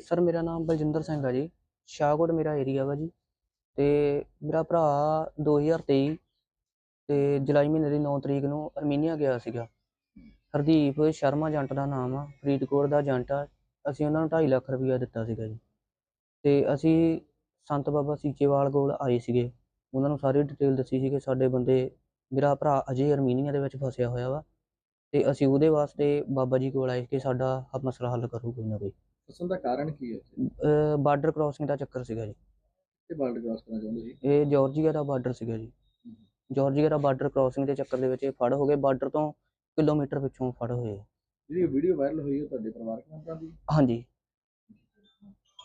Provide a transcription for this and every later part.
Sir, ਮੇਰਾ ਨਾਮ ਬਲਜਿੰਦਰ ਸਿੰਘ ਆ ਜੀ। ਸ਼ਾਹਕੋਟ ਮੇਰਾ ਏਰੀਆ ਵਾ ਜੀ। ਤੇ ਮੇਰਾ ਭਰਾ 2023 ਤੇ ਜੁਲਾਈ ਮਹੀਨੇ ਦੀ 9 ਤਰੀਕ ਨੂੰ ਅਰਮੀਨੀਆ ਗਿਆ ਸੀਗਾ। ਹਰਦੀਪ ਸ਼ਰਮਾ ਏਜੰਟ ਦਾ ਨਾਮ ਆ। ਫਰੀਦਕੋਟ ਦਾ ਏਜੰਟ ਆ। ਅਸੀਂ ਉਹਨਾਂ ਨੂੰ 2.5 ਲੱਖ ਰੁਪਇਆ ਦਿੱਤਾ ਸੀਗਾ ਜੀ। ਤੇ ਅਸੀਂ ਸੰਤ ਬਾਬਾ ਸੀਚੇਵਾਲ ਕੋਲ ਆਏ ਸੀਗੇ। ਉਹਨਾਂ ਨੂੰ ਸਾਰੀ ਡਿਟੇਲ ਦੱਸੀ ਸੀ ਕਿ ਸਾਡੇ ਬੰਦੇ, ਮੇਰਾ ਭਰਾ ਅਜੇ ਅਰਮੀਨੀਆ ਦੇ ਵਿੱਚ ਫਸਿਆ ਹੋਇਆ ਵਾ। ਤੇ ਅਸੀਂ ਉਹਦੇ ਵਾਸਤੇ ਬਾਬਾ ਜੀ ਕੋਲ ਆਏ ਕਿ ਸਾਡਾ ਮਸਲਾ ਹੱਲ ਕਰੂ ਕੋਈ ਨਾ ਕੋਈ। ਫਸਣ ਦਾ ਕਾਰਨ ਕੀ ਹੈ ਬਾਰਡਰ ਕ੍ਰਾਸਿੰਗ ਦਾ ਚੱਕਰ ਸੀਗਾ ਜੀ। ਤੇ ਬਾਰਡਰ ਕ੍ਰਾਸ ਕਰਨਾ ਚਾਹੁੰਦੇ ਸੀ ਇਹ ਜਾਰਜੀਆ ਦਾ ਬਾਰਡਰ ਸੀਗਾ ਜੀ। ਜਾਰਜੀਆ ਦਾ ਬਾਰਡਰ ਕ੍ਰਾਸਿੰਗ ਦੇ ਚੱਕਰ ਦੇ ਵਿੱਚ ਇਹ ਫੜ ਹੋ ਗਏ ਬਾਰਡਰ ਤੋਂ ਕਿਲੋਮੀਟਰ ਪਿੱਛੋਂ ਫੜ ਹੋਏ। ਜਿਹੜੀ ਵੀਡੀਓ ਵਾਇਰਲ ਹੋਈ ਹੈ ਤੁਹਾਡੇ ਪਰਿਵਾਰਕ ਮੈਂਬਰਾਂ ਦੀ ਹਾਂਜੀ।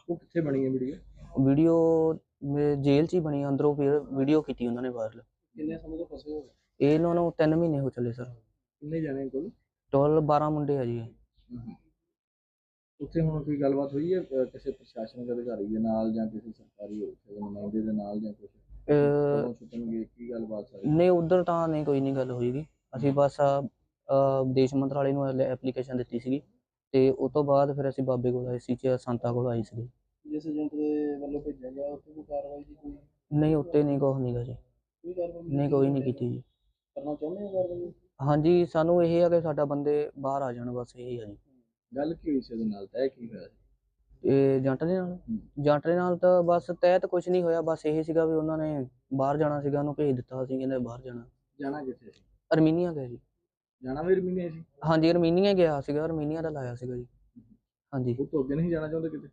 ਉਹ ਕਿੱਥੇ ਬਣੀ ਹੈ ਵੀਡੀਓ ਵੀਡੀਓ ਜੇਲ੍ਹ 'ਚ ਹੀ ਬਣੀ ਆ, ਅੰਦਰੋਂ ਫਿਰ ਵੀਡੀਓ ਕੀਤੀ ਉਹਨਾਂ ਨੇ ਵਾਇਰਲ ਕਿੰਨੇ ਸਮੇਂ ਤੋਂ ਫਸੇ ਹੋ ਇਹ ਇਹਨਾਂ ਨੂੰ 3 ਮਹੀਨੇ ਹੋ ਚੱਲੇ ਸਰ। ਕਿੰਨੇ ਜਾਣੇ ਕੋਲ? ਟੋਟਲ 12 ਮੁੰਡੇ ਆ ਜੀ ਇਹ। ਉੱਥੇ ਹੁਣ ਕੋਈ ਗੱਲਬਾਤ ਹੋਈ ਹੈ ਅਹ ਕਿਸੇ ਪ੍ਰਸ਼ਾਸਨਿਕ ਅਧਿਕਾਰੀ ਦੇ ਨਾਲ ਜਾਂ ਕਿਸੇ ਸਰਕਾਰੀ ਉੱਥੇ ਦੇ ਨੁਮਾਇੰਦੇ ਦੇ ਨਾਲ ਜਾਂ ਕੁਝ ਅਹ ਕਦੋਂ ਛੁੱਟਣਗੇ? ਕੀ ਗੱਲਬਾਤ ਸਾਰੀ? ਨਹੀਂ ਉਧਰ ਤਾਂ ਨਹੀਂ ਕੋਈ ਨਹੀਂ ਗੱਲ ਹੋਈਗੀ। ਅਸੀਂ ਬਸ ਅਹ, ਵਿਦੇਸ਼ ਮੰਤਰਾਲੇ ਨੂੰ ਐਪਲੀਕੇਸ਼ਨ ਦਿੱਤੀ ਸੀਗੀ ਤੇ ਉਸ ਤੋਂ ਬਾਅਦ ਫਿਰ ਅਸੀਂ ਬਾਬੇ ਕੋਲ ਆਏ ਸੀ ਚ ਸੰਤਾ ਕੋਲ ਆਏ ਸੀਗੇ। ਜਿਸ ਏਜੰਟ ਦੇ ਵੱਲੋਂ ਭੇਜਿਆ ਗਿਆ ਉੱਥੇ ਕੋਈ ਕਾਰਵਾਈ ਦੀ ਕੋਈ ਨਹੀਂ ਉੱਤੇ ਨਹੀਂ ਕੁਛ ਨਹੀਂਗਾ ਜੀ। ਕੋਈ ਕਾਰਵਾਈ ਨਹੀਂ ਕੋਈ ਨਹੀਂ ਕੀਤੀ ਜੀ। ਕਰਨਾ ਚਾਹੁੰਦੇ ਹੋ ਕਾਰਵਾਈ? ਹਾਂਜੀ ਸਾਨੂੰ ਇਹ ਆ ਕਿ ਸਾਡਾ ਬੰਦੇ ਬਾਹਰ ਆ ਜਾਣ ਬਸ ਇਹੀ ਆ ਜੀ। ਗੱਲ ਕੀ ਹੋਈ ਸੀ ਉਹਦੇ ਨਾਲ? ਤੈਅ ਕੀ ਹੋਇਆ ਸੀ? ਇਹ ਜੰਟ ਦੇ ਨਾਲ? ਜੰਟ ਦੇ ਨਾਲ ਤਾਂ ਬਸ ਤਹਿਤ ਕੁਝ ਨਹੀਂ ਹੋਇਆ ਬਸ ਇਹ ਸੀਗਾ ਵੀ ਉਹਨਾਂ ਨੇ ਬਾਹਰ ਜਾਣਾ ਸੀਗਾ ਉਹਨੂੰ ਭੇਜ ਦਿੱਤਾ ਸੀ ਕਹਿੰਦੇ ਬਾਹਰ ਜਾਣਾ। ਜਾਣਾ ਕਿੱਥੇ ਸੀ? ਅਰਮੀਨੀਆ ਗਿਆ ਜੀ। ਜਾਣਾ ਵੀ ਰਮੀਨੇ ਸੀ? ਹਾਂਜੀ ਅਰਮੀਨੀਆ ਗਿਆ ਸੀਗਾ ਅਰਮੀਨੀਆ ਦਾ ਲਾਇਆ ਸੀਗਾ ਜੀ। ਹਾਂਜੀ। ਉਹ ਤੋਂ ਅੱਗੇ ਨਹੀਂ ਜਾਣਾ ਚਾਹੁੰਦੇ ਕਿਤੇ?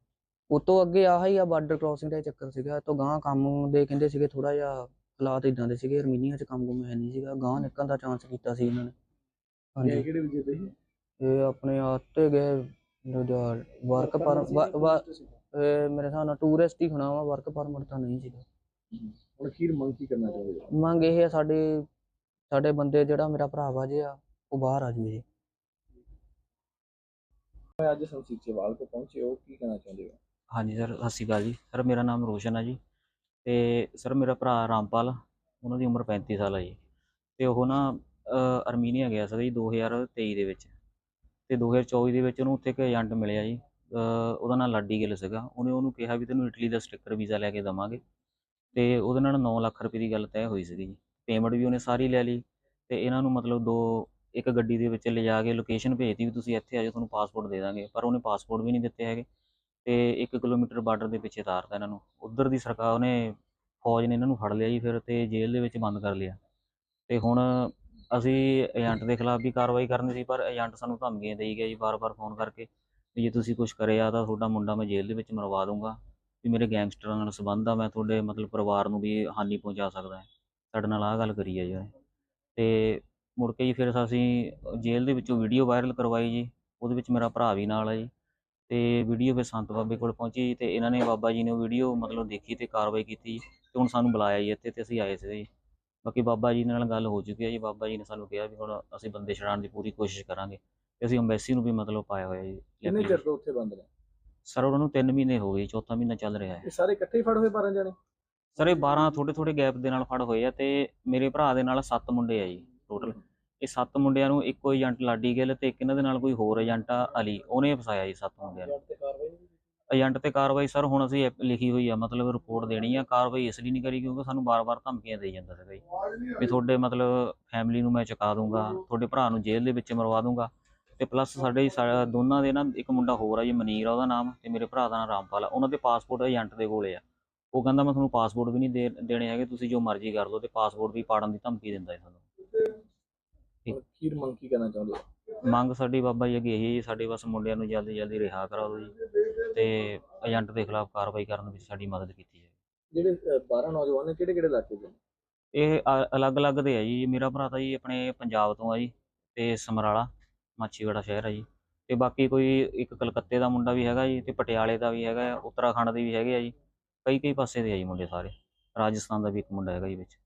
ਉਹ ਤੋਂ ਅੱਗੇ ਆਹ ਹੀ ਆ ਬਾਰਡਰ ਕ੍ਰਾਸਿੰਗ ਦਾ ਹੀ ਚੱਕਰ ਸੀਗਾ ਤੋਂ ਗਾਂ ਕੰਮ ਦੇ ਕਹਿੰਦੇ ਸੀਗੇ ਥੋੜਾ ਜਿਹਾ ਹਾਲਾਤ ਇਦਾਂ ਦੇ ਸੀਗੇ ਅਰਮੀਨੀਆ 'ਚ ਕੰਮ ਕੁਮ ਹੈ ਨਹੀਂ ਸੀਗਾ ਗਾਂ ਨਿਕਲਣ ਦਾ ਚਾਂਸ ਕੀਤਾ ਸੀ ਇਹਨਾਂ ਨੇ। ਹਾਂਜੀ। ਕਿਹੜੇ ਵਿਜੇ ਤੇ ਸੀ? ਇਹ ਆਪਣੇ ਆਤੇ ਗਏ ਵਰਕ ਪਰ ਇਹ ਮੇਰੇ ਹਿਸਾਬ ਨਾਲ ਟੂਰਿਸਟ ਹੀ ਹੋਣਾ ਵਾ ਵਰਕ ਪਰਮਿਟ ਤਾਂ ਨਹੀਂ ਸੀਗਾ। ਹੁਣ ਅਖੀਰ ਮੰਗ ਕੀ ਕਰਨਾ ਚਾਹੁੰਦੇ ਹੋ ਮੰਗ ਇਹ ਹੈ ਸਾਡੇ ਸਾਡੇ ਬੰਦੇ ਜਿਹੜਾ ਮੇਰਾ ਭਰਾ ਵਾ ਜੇ ਆ ਉਹ ਬਾਹਰ ਆ ਜਾਵੇ ਜੀ। ਮੈਂ ਅੱਜ ਸੰਸੀਚੇਵਾਲ ਤੋਂ ਪਹੁੰਚੇ ਹੋ ਕੀ ਕਹਿਣਾ ਚਾਹੁੰਦੇ ਹੋ? ਹਾਂਜੀ ਸਰ ਸਤਿ ਸ਼੍ਰੀ ਅਕਾਲ ਜੀ। ਸਰ ਮੇਰਾ ਨਾਮ ਰੋਸ਼ਨ ਹੈ ਜੀ। ਤੇ ਸਰ ਮੇਰਾ ਭਰਾ ਰਾਮਪਾਲ ਉਹਨਾਂ ਦੀ ਉਮਰ 35 ਸਾਲ ਹੈ ਜੀ। ਤੇ ਉਹ ਨਾ ਅ, ਅਰਮੀਨੀਆ ਗਿਆ ਸੀ ਜੀ 2023 ਦੇ ਵਿੱਚ। ਤੇ 2024 ਦੇ ਵਿੱਚ ਉਹਨੂੰ ਉੱਥੇ ਇੱਕ ਏਜੰਟ ਮਿਲਿਆ ਜੀ ਉਹਦਾ ਨਾਮ ਲਾਡੀ ਗਿੱਲ ਸੀਗਾ। ਉਹਨੇ ਉਹਨੂੰ ਕਿਹਾ ਵੀ ਤੈਨੂੰ ਇਟਲੀ ਦਾ ਸਟicker ਵੀਜ਼ਾ ਲੈ ਕੇ ਦਵਾਂਗੇ। ਤੇ ਉਹਦੇ ਨਾਲ 9 ਲੱਖ ਰੁਪਏ ਦੀ ਗੱਲ ਤੈਅ ਹੋਈ ਸੀਗੀ ਜੀ। ਪੇਮੈਂਟ ਵੀ ਉਹਨੇ ਸਾਰੀ ਲੈ ਲਈ ਤੇ ਇਹਨਾਂ ਨੂੰ ਮਤਲਬ ਦੋ, ਇੱਕ ਗੱਡੀ ਦੇ ਵਿੱਚ ਲਿਜਾ ਕੇ ਲੋਕੇਸ਼ਨ ਭੇਜਤੀ ਵੀ ਤੁਸੀਂ ਇੱਥੇ ਆ ਜਾਓ, ਤੁਹਾਨੂੰ ਪਾਸਪੋਰਟ ਦੇ ਦਾਂਗੇ। ਪਰ ਉਹਨੇ ਪਾਸਪੋਰਟ ਵੀ ਨਹੀਂ ਦਿੱਤੇ ਹੈਗੇ ਤੇ 1 ਕਿਲੋਮੀਟਰ ਬਾਰਡਰ ਦੇ ਪਿੱਛੇ ਤਾਰਤਾ ਇਹਨਾਂ ਨੂੰ। ਉਧਰ ਦੀ ਸਰਕਾਰ ਉਹਨੇ ਫੌਜ ਨੇ ਇਹਨਾਂ ਨੂੰ ਫੜ ਲਿਆ ਜੀ ਫਿਰ ਤੇ ਜੇਲ੍ਹ ਦੇ ਵਿੱਚ ਬੰਦ ਕਰ ਲਿਆ। ਤੇ ਹੁਣ ਅਸੀਂ ਏਜੰਟ ਦੇ ਖਿਲਾਫ ਵੀ ਕਾਰਵਾਈ ਕਰਨੀ ਸੀ, ਪਰ ਏਜੰਟ ਸਾਨੂੰ ਧਮਕੀਆਂ ਦੇਈ ਗਿਆ ਜੀ, ਵਾਰ-ਵਾਰ ਫੋਨ ਕਰਕੇ ਵੀ ਜੇ ਤੁਸੀਂ ਕੁਝ ਕਰਿਆ ਤਾਂ ਤੁਹਾਡਾ ਮੁੰਡਾ ਮੈਂ ਜੇਲ੍ਹ ਦੇ ਵਿੱਚ ਮਰਵਾ ਦੂੰਗਾ, ਵੀ ਮੇਰੇ ਗੈਂਗਸਟਰਾਂ ਨਾਲ ਸੰਬੰਧ ਆ, ਮੈਂ ਤੁਹਾਡੇ ਮਤਲਬ ਪਰਿਵਾਰ ਨੂੰ ਵੀ ਹਾਨੀ ਪਹੁੰਚਾ ਸਕਦਾ ਹੈ। ਸਾਡੇ ਨਾਲ ਆਹ ਗੱਲ ਕਰੀ ਹੈ ਜੀ ਉਹਨੇ। ਤੇ ਮੁੜ ਕੇ ਜੀ ਫਿਰ ਅਸੀਂ ਜੇਲ੍ਹ ਦੇ ਵਿੱਚੋਂ ਵੀਡੀਓ ਵਾਇਰਲ ਕਰਵਾਈ ਜੀ, ਉਹਦੇ ਵਿੱਚ ਮੇਰਾ ਭਰਾ ਵੀ ਨਾਲ ਹੈ ਜੀ। ਤੇ ਵੀਡੀਓ ਫਿਰ ਸੰਤ ਬਾਬੇ ਕੋਲ ਪਹੁੰਚੀ ਤੇ ਇਹਨਾਂ ਨੇ ਬਾਬਾ ਜੀ ਨੇ ਵੀਡੀਓ ਮਤਲਬ ਦੇਖੀ ਤੇ ਕਾਰਵਾਈ ਕੀਤੀ ਤੇ ਹੁਣ ਸਾਨੂੰ ਬੁਲਾਇਆ ਜੀ ਇੱਥੇ ਤੇ ਅਸੀਂ ਆਏ ਸੀ ਜੀ। ਬਾਕੀ ਬਾਬਾ ਜੀ ਨਾਲ ਗੱਲ ਹੋ ਚੁੱਕੀ ਹੈ ਜੀ ਬਾਬਾ ਜੀ ਨੇ ਸਾਨੂੰ ਕਿਹਾ ਵੀ ਹੁਣ ਅਸੀਂ ਬੰਦੇ ਛਡਾਉਣ ਦੀ ਪੂਰੀ ਕੋਸ਼ਿਸ਼ ਕਰਾਂਗੇ ਤੇ ਅਸੀਂ ਅੰਬੈਸੀ ਨੂੰ ਵੀ ਮਤਲਬ ਪਾਇਆ ਹੋਇਆ ਜੀ ਕਿੰਨੇ ਚਿਰ ਤੋਂ ਉੱਥੇ ਬੰਦ ਨੇ? ਸਰ ਉਹਨਾਂ ਨੂੰ 3 ਮਹੀਨੇ ਹੋ ਗਏ ਚੌਥਾ ਮਹੀਨਾ ਚੱਲ ਰਿਹਾ ਹੈ। ਇਹ ਸਾਰੇ ਇਕੱਠੇ ਹੀ ਫੜ ਹੋਏ 12 ਜਾਣੇ? ਸਰ ਇਹ 12 ਥੋੜੇ ਥੋੜੇ ਗੈਪ ਦੇ ਨਾਲ ਫੜ ਹੋਏ ਆ ਤੇ ਮੇਰੇ ਭਰਾ ਦੇ ਨਾਲ 7 ਮੁੰਡੇ ਆ ਜੀ ਟੋਟਲ ਇਹ 7 ਮੁੰਡਿਆਂ ਨੂੰ ਇੱਕੋ ਏਜੰਟ ਲਾਡੀ ਗਿੱਲ ਤੇ ਇੱਕ ਇਹਨਾਂ ਦੇ ਨਾਲ ਕੋਈ ਹੋਰ ਏਜੰਟ ਆ ਅਲੀ ਉਹਨੇ ਫਸਾਇਆ ਜੀ 7 ਮੁੰਡਿਆਂ ਨੂੰ। ਏਜੰਟ ਤੇ ਕਾਰਵਾਈ ਸਰ ਹੁਣ ਅਸੀਂ ਲਿਖੀ ਹੋਈ ਆ ਮਤਲਬ ਰਿਪੋਰਟ ਦੇਣੀ ਆ ਕਾਰਵਾਈ ਇਸ ਲਈ ਨਹੀਂ ਕਰੀ ਕਿਉਂਕਿ ਸਾਨੂੰ ਬਾਰ-ਬਾਰ ਧਮਕੀਆਂ ਦੇਈ ਜਾਂਦਾ ਸੀਗਾ ਜੀ। ਵੀ ਤੁਹਾਡੇ ਮਤਲਬ ਫੈਮਿਲੀ ਨੂੰ ਮੈਂ ਚੁਕਾ ਦੂੰਗਾ ਤੁਹਾਡੇ ਭਰਾ ਨੂੰ ਜੇਲ੍ਹ ਦੇ ਵਿੱਚ ਮਰਵਾ ਦੂੰਗਾ ਤੇ ਪਲੱਸ ਸਾਡੇ ਦੋਨਾਂ ਦੇ ਨਾ ਇੱਕ ਮੁੰਡਾ ਹੋਰ ਆ ਜੀ ਮਨੀਰ ਆ ਉਹਦਾ ਨਾਮ ਤੇ ਮੇਰੇ ਭਰਾ ਦਾ ਨਾਮ ਰਾਮਪਾਲ ਆ। ਉਹਨਾਂ ਦੇ ਪਾਸਪੋਰਟ ਏਜੰਟ ਦੇ ਕੋਲੇ ਆ। ਉਹ ਕਹਿੰਦਾ ਮੈਂ ਤੁਹਾਨੂੰ ਪਾਸਪੋਰਟ ਵੀ ਨਹੀਂ ਦੇਣੇ ਹੈਗੇ ਤੁਸੀਂ ਜੋ ਮਰਜ਼ੀ ਕਰ ਲਓ ਤੇ ਪਾਸਪੋਰਟ ਵੀ ਪਾੜਨ ਦੀ ਧਮਕੀ ਦਿੰਦਾ ਹੈ ਸਾਨੂੰ। ਅਖੀਰ ਮੰਗ ਕੀ ਕਰਨਾ ਚਾਹੁੰਦੇ ਮੰਗ ਸਾਡੀ ਬਾਬਾ ਜੀ ਅੱਗੇ ਇਹੀ ਜੀ ਸਾਡੇ ਬਸ ਮੁੰਡਿਆਂ ਨੂੰ ਜਲਦੀ ਜਲਦੀ ਰਿਹਾ ਕਰਾ ਦਿਓ ਜੀ ਤੇ ਏਜੰਟ ਦੇ ਖਿਲਾਫ ਕਾਰਵਾਈ ਕਰਨ ਵਿੱਚ ਸਾਡੀ ਮਦਦ ਕੀਤੀ ਜਾਵੇ। ਜਿਹੜੇ ਅਹ, 12 ਨੌਜਵਾਨ ਨੇ ਕਿਹੜੇ ਕਿਹੜੇ ਇਲਾਕੇ ਦੇ? ਇਹ ਅ- ਅਲੱਗ-ਅਲੱਗ ਦੇ ਆ ਜੀ। ਮੇਰਾ ਭਰਾ ਤਾਂ ਜੀ ਆਪਣੇ ਪੰਜਾਬ ਤੋਂ ਆ ਜੀ ਤੇ ਸਮਰਾਲਾ ਮਾਛੀਵਾੜਾ ਸ਼ਹਿਰ ਆ ਜੀ। ਤੇ ਬਾਕੀ ਕੋਈ ਇੱਕ ਕਲਕੱਤੇ ਦਾ ਮੁੰਡਾ ਵੀ ਹੈਗਾ ਜੀ ਤੇ ਪਟਿਆਲੇ ਦਾ ਵੀ ਹੈਗਾ ਆ, ਉੱਤਰਾਖੰਡ ਦੇ ਵੀ ਹੈਗੇ ਆ ਜੀ। ਕਈ ਕਈ ਪਾਸੇ ਦੇ ਆ ਜੀ ਮੁੰਡੇ ਸਾਰੇ। ਰਾਜਸਥਾਨ ਦਾ ਵੀ ਇੱਕ ਮੁੰਡਾ ਹੈਗਾ ਜੀ ਵਿੱਚ।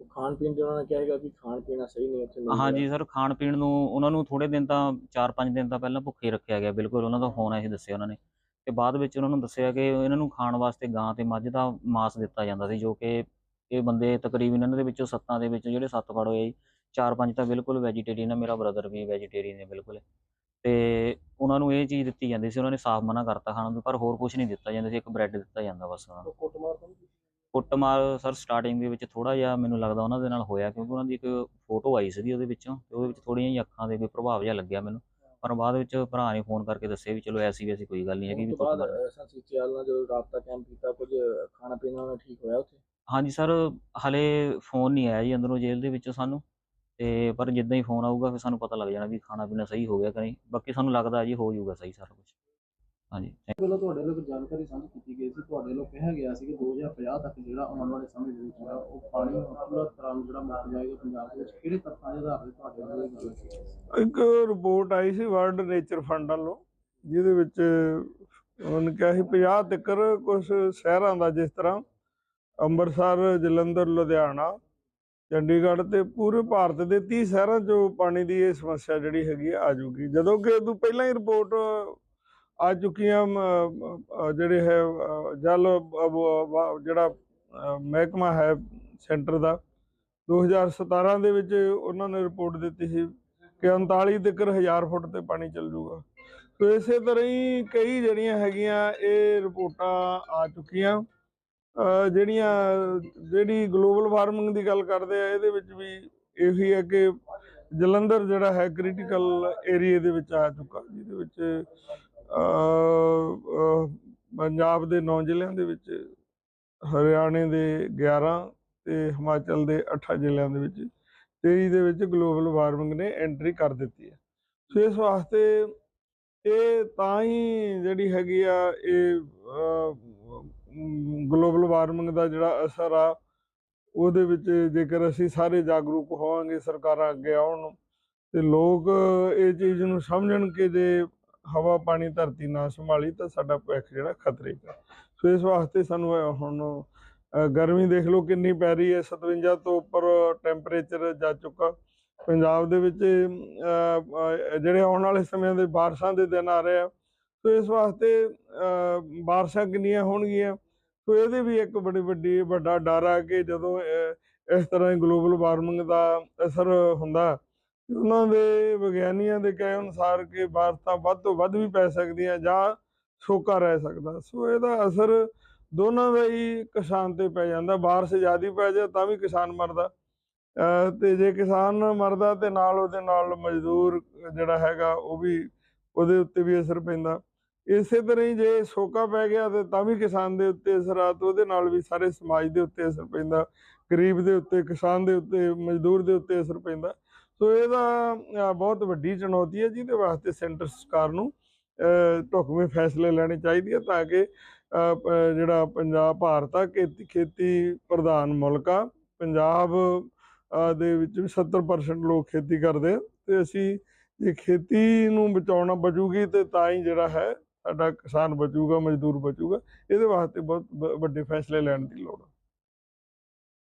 ਉਹ ਖਾਣ ਪੀਣ ਦੇ ਉਹਨਾਂ ਨੇ ਕਿਹਾ ਹੈਗਾ ਕਿ ਖਾਣ ਪੀਣਾ ਸਹੀ ਨਹੀਂ ਉੱਥੇ ਮਿਲ ਹਾਂਜੀ ਸਰ ਖਾਣ ਪੀਣ ਨੂੰ ਉਹਨਾਂ ਨੂੰ ਥੋੜੇ ਦਿਨ ਤਾਂ 4-5 ਦਿਨ ਤਾਂ ਪਹਿਲਾਂ ਭੁੱਖੇ ਰੱਖਿਆ ਗਿਆ ਬਿਲਕੁਲ ਉਹਨਾਂ ਦਾ ਫੋਨ ਆਇਆ ਸੀ ਦੱਸਿਆ ਉਹਨਾਂ ਨੇ। ਤੇ ਬਾਅਦ ਵਿੱਚ ਉਹਨਾਂ ਨੂੰ ਦੱਸਿਆ ਕਿ ਇਹਨਾਂ ਨੂੰ ਖਾਣ ਵਾਸਤੇ ਗਾਂ ਤੇ ਮੱਝ ਦਾ ਮਾंस ਦਿੱਤਾ ਜਾਂਦਾ ਸੀ ਜੋ ਕਿ ਇਹ ਬੰਦੇ ਤਕਰੀਬਨ ਇਹਨਾਂ ਦੇ ਵਿੱਚੋਂ ਸੱਤਾਂ ਦੇ ਵਿੱਚੋਂ ਜਿਹੜੇ ਸੱਤ ਫੜ ਹੋਏ ਚਾਰ ਪੰਜ ਤਾਂ ਬਿਲਕੁਲ ਵੈਜੀਟੇਰੀਅਨ ਆ ਮੇਰਾ ਬ੍ਰਦਰ ਵੀ ਵੈਜੀਟੇਰੀਅਨ ਹੈ ਬਿਲਕੁਲ। ਤੇ ਉਹਨਾਂ ਨੂੰ ਇਹ ਚੀਜ਼ ਦਿੱਤੀ ਜਾਂਦੀ ਸੀ ਉਹਨਾਂ ਨੇ ਸਾਫ਼ ਮਨਾ ਕਰਤਾ ਖਾਣ ਨੂੰ ਪਰ ਹੋਰ ਕੁਝ ਨਹੀਂ ਦਿੱਤਾ ਜਾਂਦਾ ਸੀ ਇੱਕ ਬ੍ਰੈਡ ਦਿੱਤਾ ਜਾਂਦਾ ਬਸ ਉਹਨਾਂ ਨੂੰ। ਕੁੱਟਮਾਰ ਤਾਂ ਸਰ ਸਟਾਰਟਿੰਗ ਦੇ ਵਿੱਚ ਥੋੜਾ ਜਿਹਾ ਮੈਨੂੰ ਲੱਗਦਾ ਉਹਨਾਂ ਦੇ ਨਾਲ ਹੋਇਆ ਕਿਉਂਕਿ ਉਹਨਾਂ ਦੀ ਇੱਕ ਫੋਟੋ ਆਈ ਸੀਗੀ ਉਹਦੇ ਵਿੱਚੋਂ ਤੇ ਉਹਦੇ ਵਿੱਚ ਥੋੜੀਆਂ ਜਿਹੀਆਂ ਅੱਖਾਂ ਦੇ ਕੋਈ ਪ੍ਰਭਾਵ ਜਿਹਾ ਲੱਗਿਆ ਮੈਨੂੰ। ਪਰ ਬਾਅਦ ਵਿੱਚ ਭਰਾ ਨੇ ਫੋਨ ਕਰਕੇ ਦੱਸਿਆ ਵੀ ਚਲੋ ਐਸੀ ਵੈਸੀ ਕੋਈ ਗੱਲ ਨਹੀਂ ਹੈਗੀ ਵੀ ਬਾਅਦ ਕੁੱਟਮਾਰ। ਅਸਾਂ ਸੀਚੇਆਲ ਨਾਲ ਜਦੋਂ ਰਾਬਤਾ ਕਾਇਮ ਕੀਤਾ ਕੁਝ ਖਾਣਾ ਪੀਣਾ ਉਹਨਾਂ ਠੀਕ ਹੋਇਆ ਉੱਥੇ? ਹਾਂਜੀ ਸਰ ਹਲੇ ਫੋਨ ਨਹੀਂ ਆਇਆ ਜੀ ਅੰਦਰੋਂ ਜੇਲ੍ਹ ਦੇ ਵਿੱਚੋਂ ਸਾਨੂੰ ਤੇ ਪਰ ਜਿੱਦਾਂ ਹੀ ਫੋਨ ਆਊਗਾ ਫਿਰ ਸਾਨੂੰ ਪਤਾ ਲੱਗ ਜਾਣਾ ਵੀ ਖਾਣਾ ਪੀਣਾ ਸਹੀ ਹੋ ਗਿਆ ਕਿ ਨਹੀਂ। ਬਾਕੀ ਸਾਨੂੰ ਲੱਗਦਾ ਜੀ ਹੋ ਜਾਊਗਾ ਸਹੀ ਸਾਰਾ ਕੁਝ ਹਾਂਜੀ ਵੱਲੋਂ ਤੁਹਾਡੇ ਵੱਲੋਂ ਜਾਣਕਾਰੀ ਸਾਂਝੀ ਕੀਤੀ ਗਈ ਸੀ? ਤੁਹਾਡੇ ਵੱਲੋਂ ਕਿਹਾ ਗਿਆ ਸੀ ਕਿ 2050 ਤੱਕ ਜਿਹੜਾ ਆਉਣ ਵਾਲੇ ਸਮੇਂ ਦੇ ਵਿੱਚ ਜਿਹੜਾ ਉਹ ਪਾਣੀ ਪੂਰਾ ਤਰ੍ਹਾਂ ਜਿਹੜਾ ਮੁੱਕ ਜਾਏਗਾ ਪੰਜਾਬ ਦੇ ਵਿੱਚ ਕਿਹੜੇ ਤੱਥਾਂ ਦੇ ਆਧਾਰ ਤੇ ਤੁਹਾਡੇ ਵੱਲੋਂ ਇਹ ਗੱਲ ਕੀਤੀ ਗਈ? ਇੱਕ ਰਿਪੋਰਟ ਆਈ ਸੀ ਵਰਲਡ ਨੇਚਰ ਫੰਡ ਵੱਲੋਂ ਜਿਹਦੇ ਵਿੱਚ ਉਹਨੇ ਕਿਹਾ ਸੀ 50 ਤੱਕਰ ਕੁਝ ਸ਼ਹਿਰਾਂ ਦਾ ਜਿਸ ਤਰ੍ਹਾਂ ਅੰਮ੍ਰਿਤਸਰ, ਜਲੰਧਰ, ਲੁਧਿਆਣਾ, ਚੰਡੀਗੜ੍ਹ ਤੇ ਪੂਰੇ ਭਾਰਤ ਦੇ 30 ਸ਼ਹਿਰਾਂ 'ਚੋਂ ਪਾਣੀ ਦੀ ਇਹ ਸਮੱਸਿਆ ਜਿਹੜੀ ਹੈਗੀ ਆ ਜੂਗੀ। ਜਦੋਂ ਕਿ ਉਦੋਂ ਪਹਿਲਾਂ ਹੀ ਰਿਪੋਰਟ ਆ ਚੁੱਕੀਆਂ ਜਿਹੜੇ ਹੈ ਜਲ ਜਿਹੜਾ ਮਹਿਕਮਾ ਹੈ ਸੈਂਟਰ ਦਾ 2017 ਦੇ ਵਿੱਚ ਉਹਨਾਂ ਨੇ ਰਿਪੋਰਟ ਦਿੱਤੀ ਸੀ ਕਿ 39 ਤੱਕਰ ਹਜ਼ਾਰ ਫੁੱਟ ਤੇ ਪਾਣੀ ਚੱਲ ਜੂਗਾ। ਸੋ ਇਸੇ ਤਰ੍ਹਾਂ ਹੀ ਕਈ ਜਿਹੜੀਆਂ ਹੈਗੀਆਂ ਇਹ ਰਿਪੋਰਟਾਂ ਆ ਚੁੱਕੀਆਂ। ਜਿਹੜੀਆਂ, ਜਿਹੜੀ ਗਲੋਬਲ ਵਾਰਮਿੰਗ ਦੀ ਗੱਲ ਕਰਦੇ ਆ, ਇਹਦੇ ਵਿੱਚ ਵੀ ਇਹੀ ਹੈ ਕਿ ਜਲੰਧਰ ਜਿਹੜਾ ਹੈ ਕ੍ਰਿਟੀਕਲ ਏਰੀਆ ਦੇ ਵਿੱਚ ਆ ਚੁੱਕਾ, ਜਿਹਦੇ ਵਿੱਚ ਪੰਜਾਬ ਦੇ 9 ਜ਼ਿਲ੍ਹਿਆਂ ਦੇ ਵਿੱਚ, ਹਰਿਆਣੇ ਦੇ 11 ਤੇ ਹਿਮਾਚਲ ਦੇ 8 ਜ਼ਿਲ੍ਹਿਆਂ ਦੇ ਵਿੱਚ 23 ਦੇ ਵਿੱਚ ਗਲੋਬਲ ਵਾਰਮਿੰਗ ਨੇ ਐਂਟਰੀ ਕਰ ਦਿੱਤੀ ਹੈ। ਸੋ ਇਸ ਵਾਸਤੇ ਇਹ ਤਾਂ ਹੀ ਜਿਹੜੀ ਹੈਗੀ ਆ, ਇਹ ਵਾਰਮਿੰਗ ਦਾ ਜਿਹੜਾ ਅਸਰ ਆ, ਉਹਦੇ ਵਿੱਚ ਜੇਕਰ ਅਸੀਂ ਸਾਰੇ ਜਾਗਰੂਕ ਹੋਵਾਂਗੇ ਸਰਕਾਰਾਂ ਅੱਗੇ ਆਉਣ ਤੇ ਲੋਕ ਇਹ ਚੀਜ਼ ਨੂੰ ਸਮਝਣ ਕਿ ਜੇ ਹਵਾ ਪਾਣੀ ਧਰਤੀ ਨਾ ਸੰਭਾਲੀ ਤਾਂ ਸਾਡਾ ਭਵਿੱਖ ਜਿਹੜਾ ਖਤਰੇ 'ਚ ਸੋ ਇਸ ਵਾਸਤੇ ਸਾਨੂੰ ਹੁਣ ਗਰਮੀ ਦੇਖ ਲਓ ਕਿੰਨੀ ਪੈ ਰਹੀ ਹੈ 57 ਤੋਂ ਉੱਪਰ ਟੈਂਪਰੇਚਰ ਜਾ ਚੁੱਕਾ। ਪੰਜਾਬ ਦੇ ਵਿੱਚ ਜਿਹੜੇ ਆਉਣ ਵਾਲੇ ਸਮੇਂ ਦੇ ਬਾਰਿਸ਼ਾਂ ਦੇ ਦਿਨ ਆ ਰਹੇ ਆ। ਸੋ ਇਸ ਵਾਸਤੇ ਬਾਰਿਸ਼ਾਂ ਕਿੰਨੀਆਂ ਹੋਣਗੀਆਂ? ਸੋ ਇਹਦੇ ਵੀ ਇੱਕ ਬੜੀ ਵੱਡੀ, ਵੱਡਾ ਡਰ ਆ ਕਿ ਜਦੋਂ ਇਸ ਤਰ੍ਹਾਂ ਗਲੋਬਲ ਵਾਰਮਿੰਗ ਦਾ ਅਸਰ ਹੁੰਦਾ, ਉਹਨਾਂ ਦੇ ਵਿਗਿਆਨੀਆਂ ਦੇ ਕਹੇ ਅਨੁਸਾਰ ਕਿ ਬਾਰਿਸ਼ਾਂ ਵੱਧ ਤੋਂ ਵੱਧ ਵੀ ਪੈ ਸਕਦੀਆਂ ਜਾਂ ਸੋਕਾ ਰਹਿ ਸਕਦਾ। ਸੋ ਇਹਦਾ ਅਸਰ ਦੋਨਾਂ ਦਾ ਹੀ ਕਿਸਾਨ ਤੇ ਪੈ ਜਾਂਦਾ। ਬਾਰਿਸ਼ ਜ਼ਿਆਦਾ ਪੈ ਜਾਏ ਤਾਂ ਵੀ ਕਿਸਾਨ ਮਰਦਾ। ਅਹ ਤੇ ਜੇ ਕਿਸਾਨ ਮਰਦਾ ਤੇ ਨਾਲ ਉਹਦੇ ਨਾਲ ਮਜ਼ਦੂਰ ਜਿਹੜਾ ਹੈਗਾ ਉਹ ਵੀ ਉਹਦੇ ਉੱਤੇ ਵੀ ਅਸਰ ਪੈਂਦਾ। ਇਸੇ ਤਰ੍ਹਾਂ ਹੀ ਜੇ ਸੋਕਾ ਪੈ ਗਿਆ ਤੇ ਤਾਂ ਵੀ ਕਿਸਾਨ ਦੇ ਉੱਤੇ ਅਸਰ ਆ ਤੇ ਉਹਦੇ ਨਾਲ ਵੀ ਸਾਰੇ ਸਮਾਜ ਦੇ ਉੱਤੇ ਅਸਰ ਪੈਂਦਾ ਗਰੀਬ ਦੇ ਉੱਤੇ ਕਿਸਾਨ ਦੇ ਉੱਤੇ ਮਜ਼ਦੂਰ ਦੇ ਉੱਤੇ ਅਸਰ ਪੈਂਦਾ। ਸੋ ਇਹਦਾ ਬਹੁਤ ਵੱਡੀ ਚੁਣੌਤੀ ਹੈ ਜਿਹਦੇ ਵਾਸਤੇ ਸੈਂਟਰ ਸਰਕਾਰ ਨੂੰ ਅਹ, ਢੁਕਵੇਂ ਫੈਸਲੇ ਲੈਣੇ ਚਾਹੀਦੇ ਆ ਤਾਂ ਕਿ ਜਿਹੜਾ ਪੰਜਾਬ ਭਾਰਤ ਆ ਖੇਤੀ ਖੇਤੀ ਪ੍ਰਧਾਨ ਮੁਲਕ ਆ ਪੰਜਾਬ ਦੇ ਵਿੱਚ ਵੀ 70% ਲੋਕ ਖੇਤੀ ਕਰਦੇ ਆ ਤੇ ਅਸੀਂ ਜੇ ਖੇਤੀ ਨੂੰ ਬਚਾਉਣਾ ਬਚੂਗੀ ਤੇ ਤਾਂ ਹੀ ਜਿਹੜਾ ਹੈ ਸਾਡਾ ਕਿਸਾਨ ਬਚੂਗਾ, ਮਜ਼ਦੂਰ ਬਚੂਗਾ, ਇਹਦੇ ਵਾਸਤੇ ਬਹੁਤ ਵ- ਵੱਡੇ ਫੈਸਲੇ ਲੈਣ ਦੀ ਲੋੜ ਹੈ